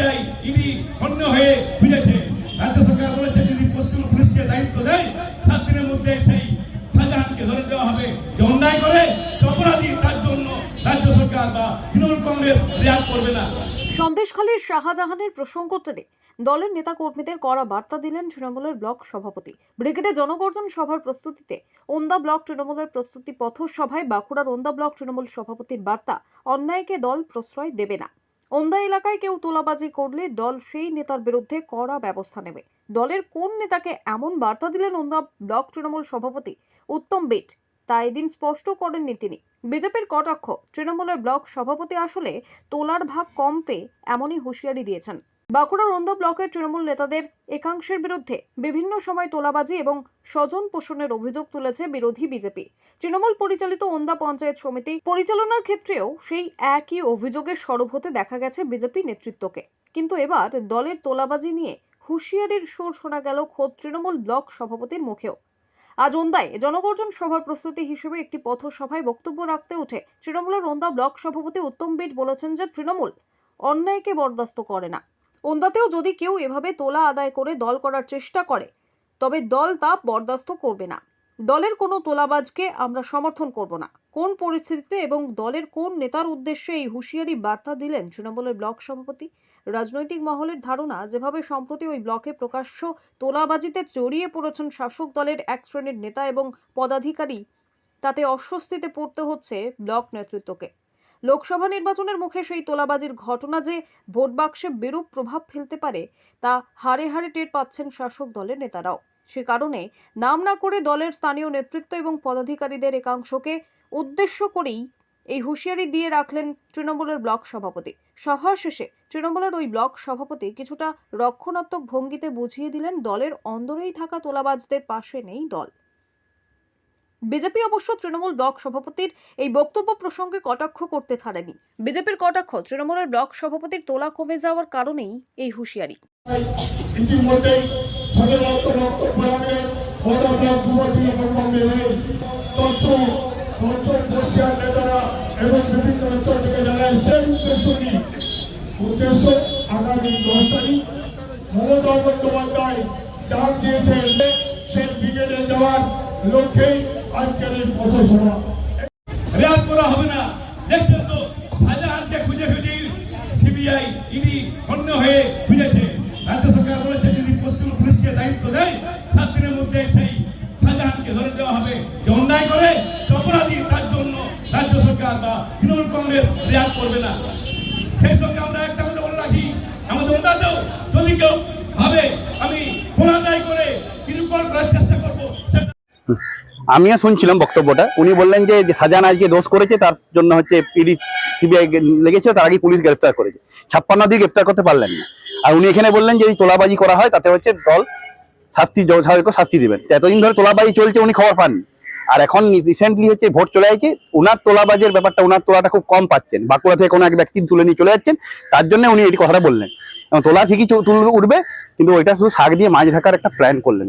CBI ED হয়ে রাজ্য সরকার বলেছে, যদি পশ্চিম পুলিশকে দায়িত্ব দেয়, সাত দিনের মধ্যে সেই শাহজাহানকে ধরে দেওয়া হবে। যে অন্যায় করে অপরাধী, তার জন্য রাজ্য সরকার বা তৃণমূল কংগ্রেস করবে না। সন্দেশখালীর শাহজাহানের প্রসঙ্গ টেনে দলের নেতাকর্মীদের কড়া বার্তা দিলেন তৃণমূলের ব্লক সভাপতি। ব্রিগেডে জনগর্জন সভার প্রস্তুতিতে ওন্দা ব্লক তৃণমূলের প্রস্তুতি পথ সভায় বাঁকুড়ার ওন্দা ব্লক তৃণমূল সভাপতির বার্তা, অন্যায়কে দল প্রশ্রয় দেবে না। ওন্দা এলাকায় কেউ তোলাবাজি করলে দল সেই নেতার বিরুদ্ধে কড়া ব্যবস্থা নেবে। দলের কোন নেতাকে এমন বার্তা দিলেন ওন্দা ব্লক তৃণমূল সভাপতি উত্তম বেট, তা এদিন স্পষ্ট করেননি তিনি। বিজেপির কটাক্ষ, তৃণমূলের ব্লক সভাপতি আসলে তোলার ভাগ কম পেয়ে এমনই হুঁশিয়ারি দিয়েছেন। বাঁকুড়ার অন্ধ ব্লকের তৃণমূল নেতাদের একাংশের বিরুদ্ধে বিভিন্ন সময় তোলাবাজি এবং স্বজন পোষণের অভিযোগ তুলেছে বিরোধী বিজেপি। তৃণমূল পরিচালিত ওন্দা পঞ্চায়েত সমিতি পরিচালনার ক্ষেত্রেও সেই একই অভিযোগের সরব হতে দেখা গেছে বিজেপি নেতৃত্বকে। কিন্তু এবার দলের তোলাবাজি নিয়ে হুঁশিয়ারির সুর শোনা গেল খোদ তৃণমূল ব্লক সভাপতির মুখেও। আজ ওন্দায় জনগর্জন সভার প্রস্তুতি হিসেবে একটি পথসভায় বক্তব্য রাখতে উঠে তৃণমূলের ওন্দা ব্লক সভাপতি উত্তম বিট বলেছেন যে তৃণমূল অন্যায়কে বরদাস্ত করে না। ওন্দাতেও যদি কেউ এভাবে তোলা আদায় করে দল করার চেষ্টা করে, তবে দল তা বরদাস্ত করবে না। দলের কোনো তোলাবাজকে আমরা সমর্থন করব না। কোন পরিস্থিতিতে এবং দলের কোন নেতার উদ্দেশ্যে এই হুঁশিয়ারি বার্তা দিলেন তৃণমূলের ব্লক সভাপতি? রাজনৈতিক মহলের ধারণা, যেভাবে সম্প্রতি ওই ব্লকে প্রকাশ্য তোলাবাজিতে জড়িয়ে পড়েছেন শাসক দলের এক শ্রেণির নেতা এবং পদাধিকারী, তাতে অস্বস্তিতে পড়তে হচ্ছে ব্লক নেতৃত্বকে। লোকসভা নির্বাচনের মুখে সেই তোলাবাজির ঘটনা যে ভোট বাক্সে বিরূপ প্রভাব ফেলতে পারে, তা হারে হারে টের পাচ্ছেন শাসক দলের নেতারাও। সে কারণে নাম না করে দলের স্থানীয় নেতৃত্ব এবং পদাধিকারীদের একাংশকে উদ্দেশ্য করেই এই হুঁশিয়ারি দিয়ে রাখলেন তৃণমূলের ব্লক সভাপতি। সভা শেষে তৃণমূলের ওই ব্লক সভাপতি কিছুটা রক্ষণাত্মক ভঙ্গিতে বুঝিয়ে দিলেন, দলের অন্দরেই থাকা তোলাবাজদের পাশে নেই দল। বিজেপি অবশ্য তৃণমূল ব্লক সভাপতির এই বক্তব্য প্রসঙ্গে কটাক্ষ করতে ছাড়েনি। বিজেপির কটাক্ষ তৃণমূলের ব্লক সভাপতির তোলা কমে যাওয়ার কারণেই এই হুঁশিয়ারি। সেই লক্ষ্যেই আজকের এই পথসভা রেয়াত করা হবে না। দেখছেন তো শাহজাহানকে খুঁজে খুঁজে সিবিআই, ইডি হন্য হয়ে খুঁজেছে। রাজ্য সরকার বলেছে, যদি পশ্চিম পুলিশকে দায়িত্ব দেয়, সাত দিনের মধ্যে সেই শাহজাহানকে ধরে দেওয়া হবে। যে অন্যায় করে অপরাধী, তার জন্য রাজ্য সরকার বা তৃণমূল কংগ্রেস রেয়াত করবে না। সেই সঙ্গে আমরা একটা কথা বলে রাখি, আমাদের ওদাতেও যদি কেউ ভাবে, আমি কোনা দায় করে কিছু করার চেষ্টা করব, সেটা আমিও শুনছিলাম বক্তব্যটা। উনি বললেন যে শাহজাহান আজকে দোষ করেছে, তার জন্য হচ্ছে পিডি, সিবিআই লেগেছে, তার আগে পুলিশ গ্রেফতার করেছে। ছাপ্পান্ন দিয়ে গ্রেফতার করতে পারলেন না। আর উনি এখানে বললেন যে তোলাবাজি করা হয়, তাতে হচ্ছে দল শাস্তি, যথাযথ শাস্তি দেবেন এতদিন ধরে তোলাবাজি চলছে, উনি খবর পাননি। আর এখন রিসেন্টলি হচ্ছে ভোট চলে যাচ্ছে ওনার তোলাবাজের ব্যাপারটা ওনার তোলাটা খুব কম পাচ্ছেন। বাঁকুড়া থেকে কোনো এক ব্যক্তি তুলে নিয়ে চলে যাচ্ছেন, তার জন্য উনি এই কথাটা বললেন। এবং তোলা ঠিকই উঠবে, কিন্তু ওইটা শুধু শাক দিয়ে মাছ ঢাকার একটা প্ল্যান করলেন।